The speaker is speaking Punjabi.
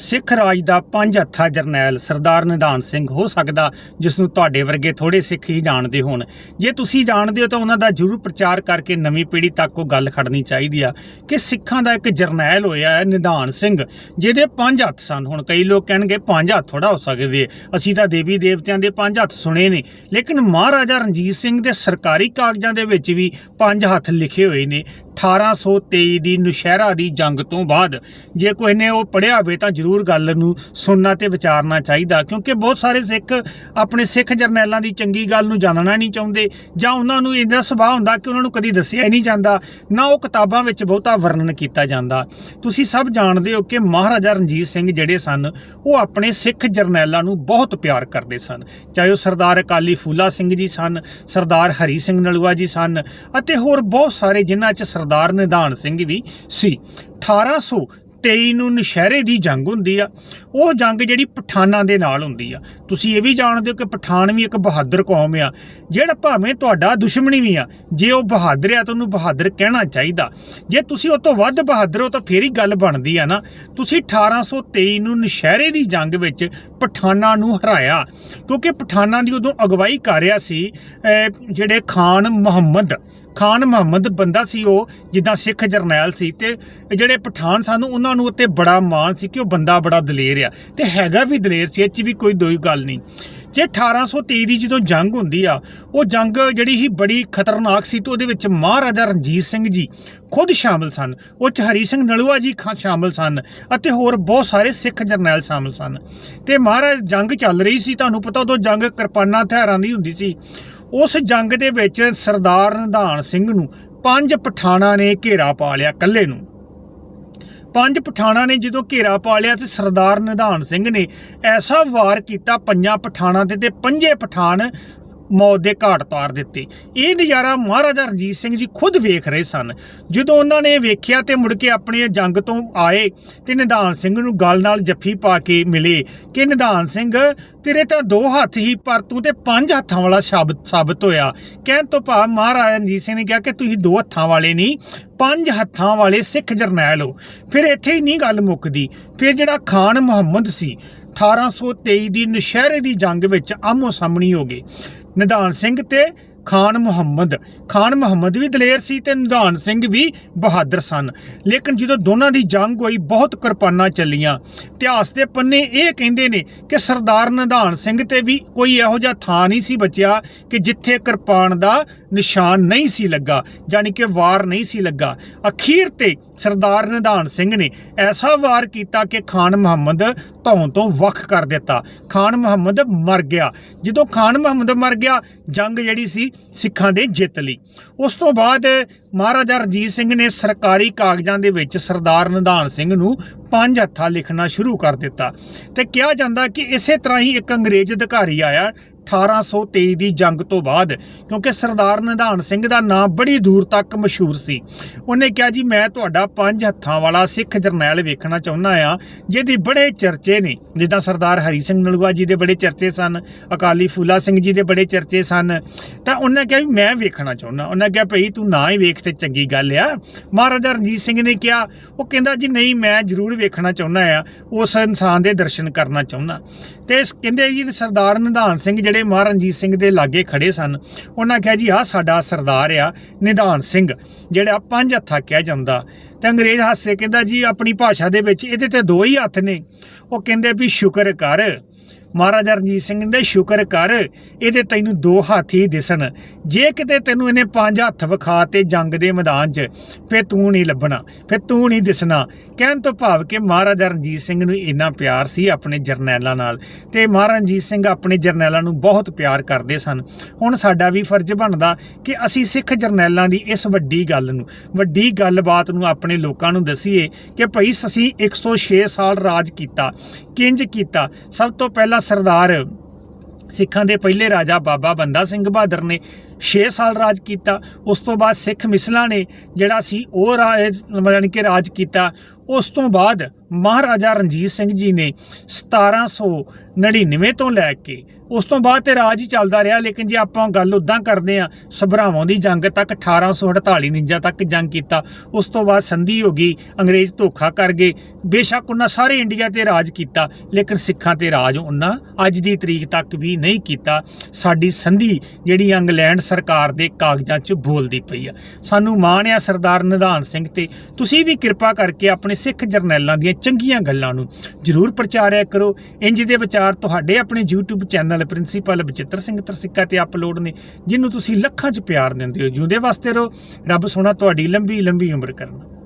ਸਿੱਖ ਰਾਜ ਦਾ ਪੰਜ ਹੱਥਾ ਜਰਨੈਲ ਸਰਦਾਰ ਨਿਧਾਨ ਸਿੰਘ ਹੋ ਸਕਦਾ ਜਿਸ ਨੂੰ ਤੁਹਾਡੇ ਵਰਗੇ ਥੋੜੇ ਸਿੱਖ ਹੀ ਜਾਣਦੇ ਹੋਣ। ਜੇ ਤੁਸੀਂ ਜਾਣਦੇ ਹੋ ਤਾਂ ਉਹਨਾਂ ਦਾ ਜ਼ਰੂਰ ਪ੍ਰਚਾਰ ਕਰਕੇ ਨਵੀਂ ਪੀੜ੍ਹੀ ਤੱਕ ਉਹ ਗੱਲ ਖੜਨੀ ਚਾਹੀਦੀ ਆ ਕਿ ਸਿੱਖਾਂ ਦਾ ਇੱਕ ਜਰਨੈਲ ਹੋਇਆ ਹੈ ਨਿਧਾਨ ਸਿੰਘ, ਜਿਹਦੇ ਪੰਜ ਹੱਥ ਸਨ। ਹੁਣ ਕਈ ਲੋਕ ਕਹਿਣਗੇ, ਪੰਜ ਹੱਥ ਥੋੜਾ ਹੋ ਸਕਦੇ। ਅਸੀਂ ਤਾਂ ਦੇਵੀ ਦੇਵਤਿਆਂ ਦੇ ਪੰਜ ਹੱਥ ਸੁਣੇ ਨੇ, ਲੇਕਿਨ ਮਹਾਰਾਜਾ ਰਣਜੀਤ ਸਿੰਘ ਦੇ ਸਰਕਾਰੀ ਕਾਗਜ਼ਾਂ ਦੇ ਵਿੱਚ ਵੀ ਪੰਜ ਹੱਥ ਲਿਖੇ ਹੋਏ ਨੇ। 1823 ਦੀ ਨੁਸ਼ਹਿਰਾ ਦੀ ਜੰਗ ਤੋਂ ਬਾਅਦ ਜੇ ਕੋਈ ਨੇ ਉਹ ਪੜਿਆ ਹੋਵੇ ਤਾਂ ਜ਼ਰੂਰ ਗੱਲ ਨੂੰ ਸੁਣਨਾ ਤੇ ਵਿਚਾਰਨਾ ਚਾਹੀਦਾ, ਕਿਉਂਕਿ ਬਹੁਤ ਸਾਰੇ ਸਿੱਖ ਆਪਣੇ ਸਿੱਖ ਜਰਨੈਲਾਂ ਦੀ ਚੰਗੀ ਗੱਲ ਨੂੰ ਜਾਣਨਾ ਨਹੀਂ ਚਾਹੁੰਦੇ ਜਾਂ ਉਹਨਾਂ ਨੂੰ ਇਹਦਾ ਸੁਭਾਅ ਹੁੰਦਾ ਕਿ ਉਹਨਾਂ ਨੂੰ ਕਦੀ ਦੱਸਿਆ ਹੀ ਨਹੀਂ ਜਾਂਦਾ, ਨਾ ਉਹ ਕਿਤਾਬਾਂ ਵਿੱਚ ਬਹੁਤਾ ਵਰਣਨ ਕੀਤਾ ਜਾਂਦਾ। ਤੁਸੀਂ ਸਭ ਜਾਣਦੇ ਹੋ ਕਿ ਮਹਾਰਾਜਾ ਰਣਜੀਤ ਸਿੰਘ ਜਿਹੜੇ ਸਨ, ਉਹ ਆਪਣੇ ਸਿੱਖ ਜਰਨੈਲਾਂ ਨੂੰ ਬਹੁਤ ਪਿਆਰ ਕਰਦੇ ਸਨ। ਚਾਹੇ ਉਹ ਸਰਦਾਰ ਅਕਾਲੀ ਫੂਲਾ ਸਿੰਘ ਜੀ ਸਨ, ਸਰਦਾਰ ਹਰੀ ਸਿੰਘ ਨਲੂਆ ਜੀ ਸਨ ਅਤੇ ਹੋਰ ਬਹੁਤ ਸਾਰੇ ਜਿਨ੍ਹਾਂ 'ਚ ਸਰਦਾਰ ਸਰਦਾਰ ਨਿਧਾਨ ਸਿੰਘ ਵੀ ਸੀ। 1823 ਨੂੰ ਨਸ਼ਹਿਰੇ ਦੀ ਜੰਗ ਹੁੰਦੀ ਆ। ਉਹ ਜੰਗ ਜਿਹੜੀ ਪਠਾਨਾਂ ਦੇ ਨਾਲ ਹੁੰਦੀ ਆ। ਤੁਸੀਂ ਇਹ ਵੀ ਜਾਣਦੇ ਹੋ ਕਿ ਪਠਾਨ ਵੀ ਇੱਕ ਬਹਾਦਰ ਕੌਮ ਆ। ਜਿਹੜਾ ਭਾਵੇਂ ਤੁਹਾਡਾ ਦੁਸ਼ਮਣੀ ਵੀ ਆ, ਜੇ ਉਹ ਬਹਾਦਰ ਆ ਤਾਂ ਉਹਨੂੰ ਬਹਾਦਰ ਕਹਿਣਾ ਚਾਹੀਦਾ। ਜੇ ਤੁਸੀਂ ਉਹ ਤੋਂ ਵੱਧ ਬਹਾਦਰ ਹੋ ਤਾਂ ਫੇਰ ਹੀ ਗੱਲ ਬਣਦੀ ਆ ਨਾ। ਤੁਸੀਂ 1823 ਨੂੰ ਨਸ਼ਹਿਰੇ ਦੀ ਜੰਗ ਵਿੱਚ ਪਠਾਨਾਂ ਨੂੰ ਹਰਾਇਆ। ਕਿਉਂਕਿ ਪਠਾਨਾਂ ਦੀ ਉਦੋਂ ਅਗਵਾਈ ਕਰ ਰਿਹਾ ਸੀ ਜਿਹੜੇ ਖਾਨ ਮੁਹੰਮਦ। ਖਾਨ ਮੁਹੰਮਦ ਬੰਦਾ ਸੀ ਉਹ, ਜਿੱਦਾਂ ਸਿੱਖ ਜਰਨੈਲ ਸੀ ਤੇ ਜਿਹੜੇ ਪਠਾਨ ਸਾਨੂੰ, ਉਹਨਾਂ ਨੂੰ ਉੱਤੇ ਬੜਾ ਮਾਣ ਸੀ ਕਿ ਉਹ ਬੰਦਾ ਬੜਾ ਦਲੇਰ ਆ ਤੇ ਹੈਗਾ ਵੀ ਦਲੇਰ ਸੀ, ਇਹ 'ਚ ਵੀ ਕੋਈ ਦੋਈ ਗੱਲ ਨਹੀਂ। ਜੇ 1823 ਦੀ ਜਦੋਂ ਜੰਗ ਹੁੰਦੀ ਆ, ਉਹ ਜੰਗ ਜਿਹੜੀ ਹੀ ਬੜੀ ਖਤਰਨਾਕ ਸੀ ਤੇ ਉਹਦੇ ਵਿੱਚ ਮਹਾਰਾਜਾ ਰਣਜੀਤ ਸਿੰਘ ਜੀ ਖੁਦ ਸ਼ਾਮਲ ਸਨ, ਉਹ ਚ ਹਰੀ ਸਿੰਘ ਨਲੂਆ ਜੀ ਖਾਂ ਸ਼ਾਮਲ ਸਨ ਅਤੇ ਹੋਰ ਬਹੁਤ ਸਾਰੇ ਸਿੱਖ ਜਰਨੈਲ ਸ਼ਾਮਲ ਸਨ। ਤੇ ਮਹਾਰਾਜ ਜੰਗ ਚੱਲ ਰਹੀ ਸੀ, ਤੁਹਾਨੂੰ ਪਤਾ ਉਦੋਂ ਜੰਗ ਕਿਰਪਾਨਾਂ, ਹਥਿਆਰਾਂ ਦੀ ਹੁੰਦੀ ਸੀ। ਉਸ ਜੰਗ ਦੇ ਵਿੱਚ ਸਰਦਾਰ ਨਿਧਾਨ ਸਿੰਘ ਨੂੰ ਪੰਜ ਪਠਾਣਾ ਨੇ ਘੇਰਾ ਪਾ ਲਿਆ ਇਕੱਲੇ ਨੂੰ। ਪੰਜ ਪਠਾਣਾ ਨੇ ਜਦੋਂ ਘੇਰਾ ਪਾ ਲਿਆ ਤੇ ਸਰਦਾਰ ਨਿਧਾਨ ਸਿੰਘ ਨੇ ਐਸਾ ਵਾਰ ਕੀਤਾ, ਪੰਜਾਂ ਪਠਾਣਾ ਤੇ ਤੇ ਪੰਜੇ ਪਠਾਨ ਮੌਤ ਦੇ ਘਾਟ ਤਾਰ ਦਿੱਤੇ। ਇਹ ਨਜ਼ਾਰਾ ਮਹਾਰਾਜਾ ਰਣਜੀਤ ਸਿੰਘ ਜੀ ਖੁਦ ਵੇਖ ਰਹੇ ਸਨ। ਜਦੋਂ ਉਹਨਾਂ ਨੇ ਵੇਖਿਆ ਤੇ ਮੁੜ ਕੇ ਆਪਣੇ ਜੰਗ ਤੋਂ ਆਏ ਤੇ ਨਿਧਾਨ ਸਿੰਘ ਨੂੰ ਗੱਲ ਨਾਲ ਜੱਫੀ ਪਾ ਕੇ ਮਿਲੇ ਕਿ ਨਿਧਾਨ ਸਿੰਘ, ਤੇਰੇ ਤਾਂ ਦੋ ਹੱਥ ਹੀ, ਪਰ ਤੂੰ ਤੇ ਪੰਜ ਹੱਥਾਂ ਵਾਲਾ ਸ਼ਬਦ ਸਾਬਤ ਹੋਇਆ। ਕਹਿਣ ਤੋਂ ਭਾਵ ਮਹਾਰਾਜਾ ਰਣਜੀਤ ਸਿੰਘ ਨੇ ਕਿਹਾ ਕਿ ਤੁਸੀਂ ਦੋ ਹੱਥਾਂ ਵਾਲੇ ਨਹੀਂ, ਪੰਜ ਹੱਥਾਂ ਵਾਲੇ ਸਿੱਖ ਜਰਨੈਲ ਹੋ। ਫਿਰ ਇੱਥੇ ਹੀ ਨਹੀਂ ਗੱਲ ਮੁੱਕਦੀ। ਫਿਰ ਜਿਹੜਾ ਖਾਨ ਮੁਹੰਮਦ ਸੀ 1823 ਦੀ ਨਸ਼ਹਿਰੇ ਦੀ ਜੰਗ ਵਿੱਚ ਆਮੋ ਸਾਹਮਣੀ ਹੋ ਗਏ ਨਿਧਾਨ ਸਿੰਘ ਤੇ ਖਾਨ ਮੁਹੰਮਦ। ਖਾਨ ਮੁਹੰਮਦ ਵੀ ਦਲੇਰ ਸੀ ਤੇ ਨਿਧਾਨ ਸਿੰਘ ਵੀ ਬਹਾਦਰ ਸਨ। ਲੇਕਿਨ ਜਦੋਂ ਦੋਨਾਂ ਦੀ ਜੰਗ ਹੋਈ, ਬਹੁਤ ਕਿਰਪਾਨਾਂ ਚੱਲੀਆਂ। ਇਤਿਹਾਸ ਦੇ ਪੰਨੇ ਇਹ ਕਹਿੰਦੇ ਨੇ ਕਿ ਸਰਦਾਰ ਨਿਧਾਨ ਸਿੰਘ ਤੇ ਵੀ ਕੋਈ ਇਹੋ ਜਿਹਾ ਥਾਂ ਨਹੀਂ ਸੀ ਬਚਿਆ ਕਿ ਜਿੱਥੇ ਕਿਰਪਾਨ ਦਾ ਨਿਸ਼ਾਨ ਨਹੀਂ ਸੀ ਲੱਗਾ ਯਾਨੀ ਕਿ ਵਾਰ ਨਹੀਂ ਸੀ ਲੱਗਾ। ਅਖੀਰ ਤੇ ਸਰਦਾਰ ਨਿਧਾਨ ਸਿੰਘ ਨੇ ਐਸਾ ਵਾਰ ਕੀਤਾ ਕਿ ਖਾਨ ਮੁਹੰਮਦ ਧੌਣ ਤੋਂ ਵੱਖ ਕਰ ਦਿੱਤਾ। ਖਾਨ ਮੁਹੰਮਦ ਮਰ ਗਿਆ। ਜਦੋਂ ਖਾਨ ਮੁਹੰਮਦ ਮਰ ਗਿਆ, ਜੰਗ ਜਿਹੜੀ ਸੀ, ਸਿੱਖਾਂ ਦੇ ਜਿੱਤ ਲਈ। ਉਸ ਤੋਂ ਬਾਅਦ ਮਹਾਰਾਜਾ ਰਣਜੀਤ ਸਿੰਘ ਨੇ ਸਰਕਾਰੀ ਕਾਗਜ਼ਾਂ ਦੇ ਵਿੱਚ ਸਰਦਾਰ ਨਿਧਾਨ ਸਿੰਘ ਨੂੰ ਪੰਜ ਹੱਥਾਂ ਲਿਖਣਾ ਸ਼ੁਰੂ ਕਰ ਦਿੱਤਾ। ਤੇ ਕਿਹਾ ਜਾਂਦਾ ਕਿ ਇਸੇ ਤਰ੍ਹਾਂ ਹੀ ਇੱਕ ਅੰਗਰੇਜ਼ ਅਧਿਕਾਰੀ ਆਇਆ 1823 ਦੀ ਜੰਗ ਤੋਂ ਬਾਅਦ, ਕਿਉਂਕਿ ਸਰਦਾਰ ਨਿਧਾਨ ਸਿੰਘ ਦਾ ਨਾਮ ਬੜੀ ਦੂਰ ਤੱਕ ਮਸ਼ਹੂਰ ਸੀ। ਉਹਨੇ ਕਿਹਾ, ਜੀ, ਮੈਂ ਤੁਹਾਡਾ ਪੰਜ ਹੱਥਾਂ ਵਾਲਾ ਸਿੱਖ ਜਰਨੈਲ ਵੇਖਣਾ ਚਾਹੁੰਦਾ ਆ, ਜਿਹਦੇ ਬੜੇ ਚਰਚੇ ਨੇ। ਜਿੱਦਾਂ ਸਰਦਾਰ ਹਰੀ ਸਿੰਘ ਨਲੂਆ ਜੀ ਦੇ ਬੜੇ ਚਰਚੇ ਸਨ, ਅਕਾਲੀ ਫੂਲਾ ਸਿੰਘ ਜੀ ਦੇ ਬੜੇ ਚਰਚੇ ਸਨ, ਤਾਂ ਉਹਨੇ ਕਿਹਾ ਵੀ ਮੈਂ ਵੇਖਣਾ ਚਾਹੁੰਦਾ। ਉਹਨੇ ਕਿਹਾ, ਭਈ, ਤੂੰ ਨਾ ਹੀ ਵੇਖ ਤੇ ਚੰਗੀ ਗੱਲ ਆ। ਮਹਾਰਾਜਾ ਰਣਜੀਤ ਸਿੰਘ ਨੇ ਕਿਹਾ, ਉਹ ਕਹਿੰਦਾ, ਜੀ, ਨਹੀਂ, ਮੈਂ ਜ਼ਰੂਰ ਵੇਖਣਾ ਚਾਹੁੰਦਾ ਆ, ਉਸ ਇਨਸਾਨ ਦੇ ਦਰਸ਼ਨ ਕਰਨਾ ਚਾਹੁੰਦਾ। ਤੇ ਕਹਿੰਦੇ ਜੀ ਸਰਦਾਰ ਨਿਧਾਨ ਸਿੰਘ ਜਿਹੜੇ ਮਹਾਰਣਜੀਤ ਸਿੰਘ ਦੇ ਲਾਗੇ ਖੜੇ ਸਨ, ਉਹਨਾਂ ਕਿਹਾ, ਜੀ, ਆਹ ਸਾਡਾ ਸਰਦਾਰ ਆ, ਨਿਧਾਨ ਸਿੰਘ, ਜਿਹੜਾ ਪੰਜ ਹੱਥਾ ਕਿਹਾ ਜਾਂਦਾ। ਤੇ ਅੰਗਰੇਜ਼ ਹਾਸੇ ਕਹਿੰਦਾ, ਜੀ, ਆਪਣੀ ਭਾਸ਼ਾ ਦੇ ਵਿੱਚ ਇਹਦੇ ਤੇ ਦੋ ਹੀ ਹੱਥ ਨੇ। ਉਹ ਕਹਿੰਦੇ ਵੀ, ਸ਼ੁਕਰ ਕਰ ਮਹਾਰਾਜਾ ਰਣਜੀਤ ਸਿੰਘ ਨੇ ਸ਼ੁਕਰ ਕਰ, ਇਹਦੇ ਤੈਨੂੰ ਦੋ ਹੱਥ ਹੀ ਦਿਸਣ। ਜੇ ਕਿਤੇ ਤੈਨੂੰ ਇਹਨੇ ਪੰਜ ਹੱਥ ਵਿਖਾ ਤੇ ਜੰਗ ਦੇ ਮੈਦਾਨ 'ਚ ਫੇ ਤੂੰ ਨਹੀਂ ਲੱਭਣਾ ਫੇ ਤੂੰ ਨਹੀਂ ਦਿਸਣਾ। ਕਹਿਣ ਤੋਂ ਭਾਵ ਕਿ ਮਹਾਰਾਜਾ ਰਣਜੀਤ ਸਿੰਘ ਨੂੰ ਇੰਨਾ ਪਿਆਰ ਸੀ ਆਪਣੇ ਜਰਨੈਲਾਂ ਨਾਲ ਤੇ ਮਹਾਰਾਜਾ ਰਣਜੀਤ ਸਿੰਘ ਆਪਣੇ ਜਰਨੈਲਾਂ ਨੂੰ ਬਹੁਤ ਪਿਆਰ ਕਰਦੇ ਸਨ। ਹੁਣ ਸਾਡਾ ਵੀ ਫਰਜ਼ ਬਣਦਾ ਕਿ ਅਸੀਂ ਸਿੱਖ ਜਰਨੈਲਾਂ ਦੀ ਇਸ ਵੱਡੀ ਗੱਲ ਨੂੰ, ਵੱਡੀ ਗੱਲਬਾਤ ਨੂੰ ਆਪਣੇ ਲੋਕਾਂ ਨੂੰ ਦਸੀਏ ਕਿ ਭਈ ਅਸੀਂ 106 ਸਾਲ ਰਾਜ ਕੀਤਾ, ਕਿੰਜ ਕੀਤਾ, ਸਭ ਤੋਂ ਪਹਿਲਾਂ ਸਰਦਾਰ ਸਿੱਖਾਂ ਦੇ ਪਹਿਲੇ ਰਾਜਾ ਬਾਬਾ ਬੰਦਾ ਸਿੰਘ ਬਹਾਦਰ ਨੇ 6 ਸਾਲ ਰਾਜ ਕੀਤਾ। ਉਸ ਤੋਂ ਬਾਅਦ ਸਿੱਖ ਮਿਸਲਾਂ ਨੇ ਜਿਹੜਾ ਸੀ ਉਹ ਰਾਜ ਯਾਨੀ ਕਿ ਰਾਜ ਕੀਤਾ। ਉਸ ਤੋਂ ਬਾਅਦ ਮਹਾਰਾਜਾ ਰਣਜੀਤ ਸਿੰਘ ਜੀ ਨੇ 1799 ਤੋਂ ਲੈ ਕੇ ਉਸ ਤੋਂ ਬਾਅਦ ਤੇ ਰਾਜ ਹੀ ਚੱਲਦਾ ਰਿਹਾ, ਲੇਕਿਨ ਜੇ ਆਪਾਂ ਗੱਲ ਉਦਾਂ ਕਰਦੇ ਆ ਸਭਰਾਵਾਂ ਦੀ ਜੰਗ ਤੱਕ 1848 49 ਤੱਕ ਜੰਗ ਕੀਤਾ, ਉਸ ਤੋਂ ਬਾਅਦ ਸੰਧੀ ਹੋ ਗਈ, ਅੰਗਰੇਜ਼ ਧੋਖਾ ਕਰ ਗਏ, ਬੇਸ਼ੱਕ ਉਹਨਾਂ ਸਾਰੇ ਇੰਡੀਆ ਤੇ ਰਾਜ ਕੀਤਾ, ਲੇਕਿਨ ਸਿੱਖਾਂ ਤੇ ਰਾਜ ਉਹਨਾਂ ਅੱਜ ਦੀ ਤਰੀਕ ਤੱਕ ਵੀ ਨਹੀਂ ਕੀਤਾ। ਸਾਡੀ ਸੰਧੀ ਜਿਹੜੀ ਇੰਗਲੈਂਡ ਸਰਕਾਰ ਦੇ ਕਾਗਜ਼ਾਂ 'ਚ ਬੋਲਦੀ ਪਈ ਆ। ਸਾਨੂੰ ਮਾਣ ਆ ਸਰਦਾਰ ਨਿਧਾਨ ਸਿੰਘ ਤੇ। ਤੁਸੀਂ ਵੀ ਕਿਰਪਾ ਕਰਕੇ ਆਪਣੇ ਸਿੱਖ ਜਰਨੈਲਾਂ ਦੀਆਂ ਚੰਗੀਆਂ ਗੱਲਾਂ ਨੂੰ ਜਰੂਰ ਪ੍ਰਚਾਰਿਆ ਕਰੋ। ਇੰਜ ਦੇ ਵਿਚਾਰ ਤੁਹਾਡੇ ਆਪਣੇ YouTube channel principal Bachittar Singh Tarsikka ਤੇ ਅਪਲੋਡ ਨੇ ਜਿਹਨੂੰ ਤੁਸੀਂ ਲੱਖਾਂ 'ਚ ਪਿਆਰ ਦਿੰਦੇ ਹੋ। ਜਿਉਂਦੇ ਵਾਸਤੇ ਰਹੋ। ਰੱਬ ਸੋਹਣਾ ਤੁਹਾਡੀ ਲੰਬੀ ਲੰਬੀ ਉਮਰ ਕਰਨ।